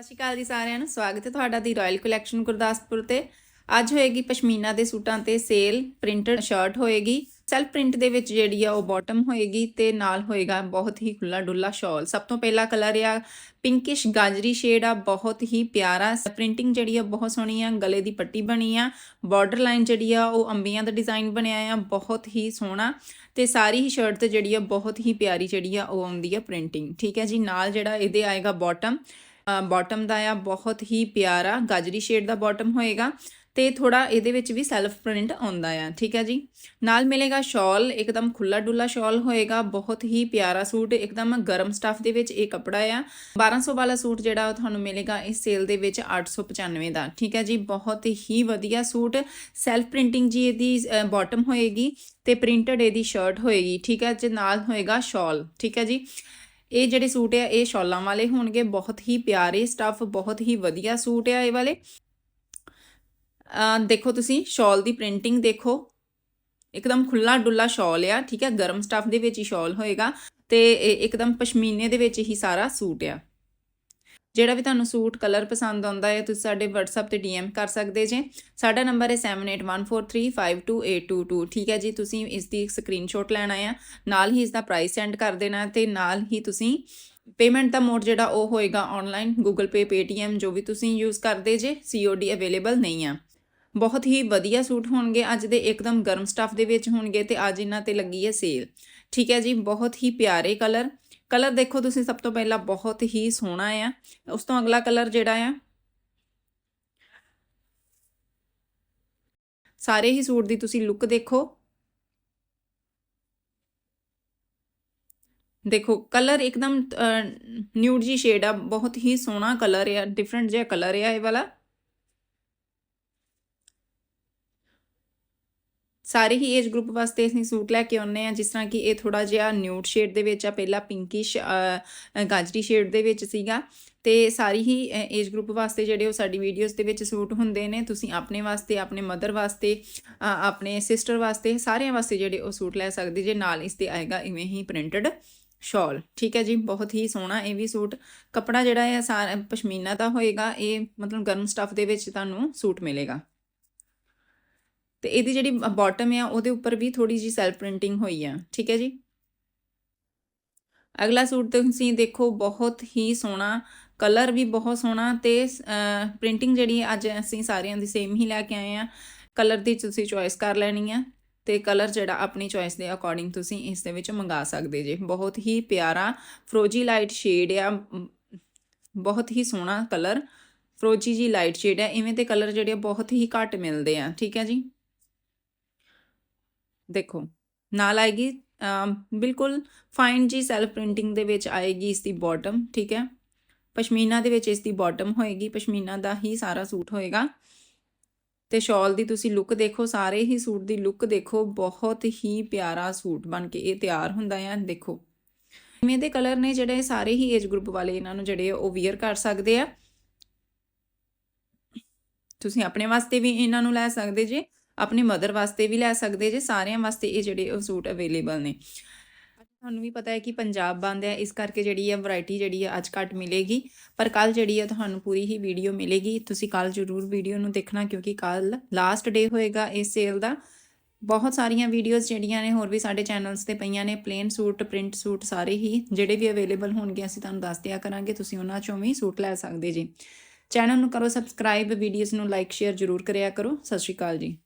ਸਤਿ ਸ਼੍ਰੀ ਅਕਾਲ ਜੀ ਸਾਰਿਆਂ ਨੂੰ। ਸਵਾਗਤ ਹੈ ਤੁਹਾਡਾ ਦੀ ਰਾਇਲ ਕਲੈਕਸ਼ਨ ਗੁਰਦਾਸਪੁਰ ਤੇ। ਅੱਜ ਹੋਏਗੀ ਪਸ਼ਮੀਨਾ ਦੇ ਸੂਟਾਂ ਤੇ ਸੇਲ ਪ੍ਰਿੰਟਡ ਸ਼ਰਟ ਹੋਏਗੀ। ਸੈਲਫ ਪ੍ਰਿੰਟ ਦੇ ਵਿੱਚ ਜਿਹੜੀ ਆ ਉਹ ਬਾਟਮ ਹੋਏਗੀ ਤੇ ਨਾਲ ਹੋਏਗਾ ਬਹੁਤ ਹੀ ਖੁੱਲਾ ਡੁੱਲਾ ਸ਼ਾਲ ਸਭ ਤੋਂ ਪਹਿਲਾ ਕਲਰ ਆ ਪਿੰਕਿਸ਼ ਗਾਜਰੀ ਸ਼ੇਡ ਆ, ਬਹੁਤ ਹੀ ਪਿਆਰਾ। ਪ੍ਰਿੰਟਿੰਗ ਜਿਹੜੀ ਆ ਬਹੁਤ ਸੋਹਣੀ ਆ, ਗਲੇ ਦੀ ਪੱਟੀ ਬਣੀ ਆ। ਬਾਰਡਰ ਲਾਈਨ ਜਿਹੜੀ ਆ ਉਹ ਅੰਬੀਆਂ ਦਾ ਡਿਜ਼ਾਈਨ ਬਣਿਆ ਆ, ਬਹੁਤ ਹੀ ਸੋਹਣਾ। ਤੇ ਸਾਰੀ ਹੀ ਸ਼ਰਟ ਤੇ ਜਿਹੜੀ ਆ ਬਹੁਤ ਹੀ ਪਿਆਰੀ ਜਿਹੜੀ ਆ ਉਹ ਆਉਂਦੀ ਆ ਪ੍ਰਿੰਟਿੰਗ ਠੀਕ ਹੈ ਜੀ, ਨਾਲ ਜਿਹੜਾ ਇਹਦੇ ਆਏਗਾ ਬਾਟਮ ਬਾਟਮ ਦਾ ਆ, ਬਹੁਤ ਹੀ ਪਿਆਰਾ ਗਾਜਰੀ ਸ਼ੇਡ ਦਾ ਬਾਟਮ ਹੋਏਗਾ ਤੇ ਥੋੜਾ ਇਹਦੇ ਵਿੱਚ ਵੀ ਸੈਲਫ ਪ੍ਰਿੰਟ ਆਉਂਦਾ ਆ, ਠੀਕ ਹੈ ਜੀ? ਨਾਲ ਮਿਲੇਗਾ ਸ਼ਾਲ ਇੱਕਦਮ ਖੁੱਲਾ ਡੁੱਲਾ ਸ਼ਾਲ ਹੋਏਗਾ, ਬਹੁਤ ਹੀ ਪਿਆਰਾ ਸੂਟ, ਇੱਕਦਮ ਗਰਮ ਸਟਫ ਦੇ ਵਿੱਚ ਇਹ ਕਪੜਾ ਆ। 1200 ਵਾਲਾ ਸੂਟ ਜਿਹੜਾ ਉਹ ਤੁਹਾਨੂੰ ਮਿਲੇਗਾ ਇਸ ਸੇਲ ਦੇ ਵਿੱਚ 895 ਦਾ, ਠੀਕ ਹੈ ਜੀ? ਬਹੁਤ ਹੀ ਵਧੀਆ ਸੂਟ ਸੈਲਫ ਪ੍ਰਿੰਟਿੰਗ ਜੀ ਇਹਦੀ ਬਾਟਮ ਹੋਏਗੀ ਤੇ ਪ੍ਰਿੰਟਡ ਇਹਦੀ ਸ਼ਰਟ ਹੋਏਗੀ, ਠੀਕ ਹੈ? ਜੀ ਨਾਲ ਹੋਏਗਾ ਸ਼ਾਲ ਠੀਕ ਹੈ ਜੀ? ਇਹ ਜਿਹੜੇ ਸੂਟ ਆ, ਇਹ ਸ਼ਾਲਾਂ ਵਾਲੇ ਹੋਣਗੇ। ਬਹੁਤ ਹੀ ਪਿਆਰੇ ਸਟੱਫ ਬਹੁਤ ਹੀ ਵਧੀਆ ਸੂਟ ਆ ਇਹ ਵਾਲੇ। ਦੇਖੋ ਤੁਸੀਂ, ਸ਼ਾਲ ਦੀ ਪ੍ਰਿੰਟਿੰਗ ਦੇਖੋ। ਇੱਕਦਮ ਖੁੱਲਾ ਡੁੱਲਾ ਸ਼ਾਲ ਆ, ਠੀਕ ਹੈ ਗਰਮ ਸਟੱਫ ਦੇ ਵਿੱਚ ਹੀ ਸ਼ਾਲ ਹੋਏਗਾ ਤੇ ਇਹ ਇੱਕਦਮ ਪਸ਼ਮੀਨੇ ਦੇ ਵਿੱਚ ਹੀ ਸਾਰਾ ਸੂਟ ਆ। ਜਿਹੜਾ ਵੀ ਤੁਹਾਨੂੰ ਸੂਟ ਕਲਰ ਪਸੰਦ ਆਉਂਦਾ ਹੈ, ਤੁਸੀਂ ਸਾਡੇ WhatsApp ਤੇ DM ਕਰ ਸਕਦੇ ਜੇ। ਸਾਡਾ ਨੰਬਰ ਹੈ 7814352822 ਠੀਕ ਹੈ ਜੀ, ਤੁਸੀਂ ਇਸ ਦੀ ਸਕਰੀਨਸ਼ਾਟ ਲੈਣਾ ਆ ਨਾਲ ਹੀ ਇਸ ਦਾ ਪ੍ਰਾਈਸ ਸੈਂਡ ਕਰ ਦੇਣਾ ਤੇ ਨਾਲ ਹੀ ਤੁਸੀਂ ਪੇਮੈਂਟ ਦਾ ਮੋਡ ਜਿਹੜਾ ਉਹ ਹੋਏਗਾ ਆਨਲਾਈਨ Google Pay, Paytm, ਜੋ ਵੀ ਤੁਸੀਂ ਯੂਜ਼ ਕਰਦੇ ਜੇ COD ਅਵੇਲੇਬਲ ਨਹੀਂ ਆ। ਬਹੁਤ ਹੀ ਵਧੀਆ ਸੂਟ ਹੋਣਗੇ, ਅੱਜ ਦੇ ਇੱਕਦਮ ਗਰਮ ਸਟਫ ਦੇ ਵਿੱਚ ਹੋਣਗੇ ਤੇ ਅੱਜ ਇਹਨਾਂ ਤੇ ਲੱਗੀ ਹੈ ਸੇਲ ਠੀਕ ਹੈ ਜੀ, ਬਹੁਤ ਹੀ ਪਿਆਰੇ ਕਲਰ ਕਲਰ ਦੇਖੋ ਤੁਸੀਂ ਸਭ ਤੋਂ ਪਹਿਲਾਂ ਬਹੁਤ ਹੀ ਸੋਹਣਾ ਆ ਉਸ ਤੋਂ ਅਗਲਾ ਕਲਰ ਜਿਹੜਾ ਆ ਸਾਰੇ ਹੀ ਸੂਟ ਦੀ ਤੁਸੀਂ ਲੁੱਕ ਦੇਖੋ ਦੇਖੋ ਕਲਰ ਇੱਕਦਮ ਨਿਊਡ ਜੀ ਸ਼ੇਡ ਆ ਬਹੁਤ ਹੀ ਸੋਹਣਾ ਕਲਰ ਆ ਡਿਫਰੈਂਟ ਜਿਹਾ ਕਲਰ ਆ ਇਹ ਵਾਲਾ ਸਾਰੇ ਹੀ ਏਜ ਗਰੁੱਪ ਵਾਸਤੇ ਅਸੀਂ ਸੂਟ ਲੈ ਕੇ ਆਉਨੇ ਆ ਜਿਸ ਤਰ੍ਹਾਂ ਕਿ ਇਹ ਥੋੜਾ ਜਿਹਾ ਨਿਊਡ ਸ਼ੇਡ ਦੇ ਵਿੱਚ ਆ, ਪਹਿਲਾਂ ਪਿੰਕਿਸ਼ ਗਾਜਰੀ ਸ਼ੇਡ ਦੇ ਵਿੱਚ ਸੀਗਾ। ਤੇ ਸਾਰੀ ਹੀ ਏਜ ਗਰੁੱਪ ਵਾਸਤੇ ਜਿਹੜੇ ਉਹ ਸਾਡੀ ਵੀਡੀਓਜ਼ ਦੇ ਵਿੱਚ ਸੂਟ ਹੁੰਦੇ ਨੇ, ਤੁਸੀਂ ਆਪਣੇ ਵਾਸਤੇ, ਆਪਣੇ ਮਦਰ ਵਾਸਤੇ ਆਪਣੇ ਸਿਸਟਰ ਵਾਸਤੇ, ਸਾਰਿਆਂ ਵਾਸਤੇ ਜਿਹੜੇ ਉਹ ਸੂਟ ਲੈ ਸਕਦੇ ਜੇ, ਨਾਲ ਇਸ ਤੇ ਆਏਗਾ ਇਵੇਂ ਹੀ ਪ੍ਰਿੰਟਡ ਸ਼ਾਲ ਠੀਕ ਹੈ ਜੀ, ਬਹੁਤ ਹੀ ਸੋਹਣਾ ਇਹ ਵੀ ਸੂਟ। ਕੱਪੜਾ ਜਿਹੜਾ ਹੈ ਸਾਰਾ ਪਸ਼ਮੀਨਾ ਦਾ ਹੋਏਗਾ, ਇਹ ਮਤਲਬ ਗਰਮ ਸਟੱਫ ਦੇ ਵਿੱਚ ਤੁਹਾਨੂੰ ਸੂਟ ਮਿਲੇਗਾ। ਤੇ ਇਹਦੀ ਜਿਹੜੀ ਬਾਟਮ ਆ, ਉਹਦੇ ਉੱਪਰ ਵੀ ਥੋੜੀ ਜੀ ਸੈਲਫ ਪ੍ਰਿੰਟਿੰਗ ਹੋਈ ਆ। ਠੀਕ ਹੈ ਜੀ? ਅਗਲਾ ਸੂਟ ਤੁਸੀਂ ਦੇਖੋ, ਬਹੁਤ ਹੀ ਸੋਹਣਾ ਕਲਰ ਵੀ ਬਹੁਤ ਸੋਹਣਾ ਤੇ ਪ੍ਰਿੰਟਿੰਗ ਜਿਹੜੀ ਅੱਜ ਅਸੀਂ ਸਾਰਿਆਂ ਦੀ ਸੇਮ ਹੀ ਲੈ ਕੇ ਆਏ ਆ। ਕਲਰ ਦੀ ਤੁਸੀਂ ਚੁਆਇਸ ਕਰ ਲੈਣੀ ਆ ਤੇ ਕਲਰ ਜਿਹੜਾ ਆਪਣੀ ਚੁਆਇਸ ਦੇ ਅਕੋਰਡਿੰਗ ਤੁਸੀਂ ਇਸ ਦੇ ਵਿੱਚ ਮੰਗਾ ਸਕਦੇ ਜੇ। ਬਹੁਤ ਹੀ ਪਿਆਰਾ, ਫਰੋਜੀ ਲਾਈਟ ਸ਼ੇਡ ਆ ਬਹੁਤ ਹੀ ਸੋਹਣਾ ਕਲਰ ਫਰੋਜੀ ਜੀ ਲਾਈਟ ਸ਼ੇਡ ਆ, ਇਵੇਂ ਦੇ ਕਲਰ ਜਿਹੜੇ ਬਹੁਤ ਹੀ ਘੱਟ ਮਿਲਦੇ ਆ। ਠੀਕ ਹੈ ਜੀ? ਦੇਖੋ, ਨਾਲ ਆਏਗੀ ਬਿਲਕੁਲ ਫਾਈਨ ਜੀ ਸੈਲਫ ਪ੍ਰਿੰਟਿੰਗ ਦੇ ਵਿੱਚ ਆਏਗੀ ਇਸ ਦੀ ਬਾਟਮ ਠੀਕ ਹੈ? ਪਸ਼ਮੀਨਾ ਦੇ ਵਿੱਚ ਇਸ ਦੀ ਬਾਟਮ ਹੋਏਗੀ, ਪਸ਼ਮੀਨਾ ਦਾ ਹੀ ਸਾਰਾ ਸੂਟ ਹੋਏਗਾ। ਤੇ ਸ਼ਾਲ ਦੀ ਤੁਸੀਂ ਲੁੱਕ ਦੇਖੋ, ਸਾਰੇ ਹੀ ਸੂਟ ਦੀ ਲੁੱਕ ਦੇਖੋ, ਬਹੁਤ ਹੀ ਪਿਆਰਾ ਸੂਟ ਬਣ ਕੇ ਇਹ ਤਿਆਰ ਹੁੰਦਾ ਹੈ ਦੇਖੋ। ਇਵੇਂ ਦੇ ਕਲਰ ਨੇ ਜਿਹੜੇ ਸਾਰੇ ਹੀ ਏਜ ਗਰੁੱਪ ਵਾਲੇ ਇਹਨਾਂ ਨੂੰ ਜਿਹੜੇ ਉਹ ਵੇਅਰ ਕਰ ਸਕਦੇ ਆ? ਤੁਸੀਂ ਆਪਣੇ ਵਾਸਤੇ ਵੀ ਇਹਨਾਂ ਨੂੰ ਲੈ ਸਕਦੇ ਜੇ। ਆਪਣੀ ਮਦਰ ਵਾਸਤੇ ਵੀ ਲੈ ਸਕਦੇ ਜੇ, ਸਾਰਿਆਂ ਵਾਸਤੇ ਇਹ ਜਿਹੜੇ ਉਹ ਸੂਟ ਅਵੇਲੇਬਲ ਨੇ। ਤੁਹਾਨੂੰ ਵੀ ਪਤਾ ਹੈ ਕਿ ਪੰਜਾਬ ਬੰਦ ਹੈ, ਇਸ ਕਰਕੇ ਜਿਹੜੀ ਹੈ ਵੈਰਾਈਟੀ ਜਿਹੜੀ ਹੈ ਅੱਜ ਘੱਟ ਮਿਲੇਗੀ। ਪਰ ਕੱਲ ਜਿਹੜੀ ਹੈ ਤੁਹਾਨੂੰ ਪੂਰੀ ਹੀ ਵੀਡੀਓ ਮਿਲੇਗੀ। ਤੁਸੀਂ ਕੱਲ ਜ਼ਰੂਰ ਵੀਡੀਓ ਨੂੰ ਦੇਖਣਾ, ਕਿਉਂਕਿ ਕੱਲ ਲਾਸਟ ਡੇ ਹੋਏਗਾ ਇਸ ਸੇਲ ਦਾ। ਬਹੁਤ ਸਾਰੀਆਂ ਵੀਡੀਓਜ਼ ਜਿਹੜੀਆਂ ਨੇ, ਹੋਰ ਵੀ ਸਾਡੇ ਚੈਨਲਸ ਤੇ ਪਈਆਂ ਨੇ ਪਲੇਨ ਸੂਟ ਪ੍ਰਿੰਟ ਸੂਟ ਸਾਰੇ ਹੀ ਜਿਹੜੇ ਵੀ ਅਵੇਲੇਬਲ ਹੋਣਗੇ, ਅਸੀਂ ਤੁਹਾਨੂੰ ਦੱਸ ਦਿਆ ਕਰਾਂਗੇ, ਤੁਸੀਂ ਉਹਨਾਂ ਚੋਂ ਵੀ ਸੂਟ ਲੈ ਸਕਦੇ ਜੀ। ਚੈਨਲ ਨੂੰ ਕਰੋ ਸਬਸਕ੍ਰਾਈਬ ਵੀਡੀਓਜ਼ ਨੂੰ ਲਾਈਕ ਸ਼ੇਅਰ ਜ਼ਰੂਰ ਕਰਿਆ ਕਰੋ। ਸਤਿ ਸ਼੍ਰੀ ਅਕਾਲ ਜੀ।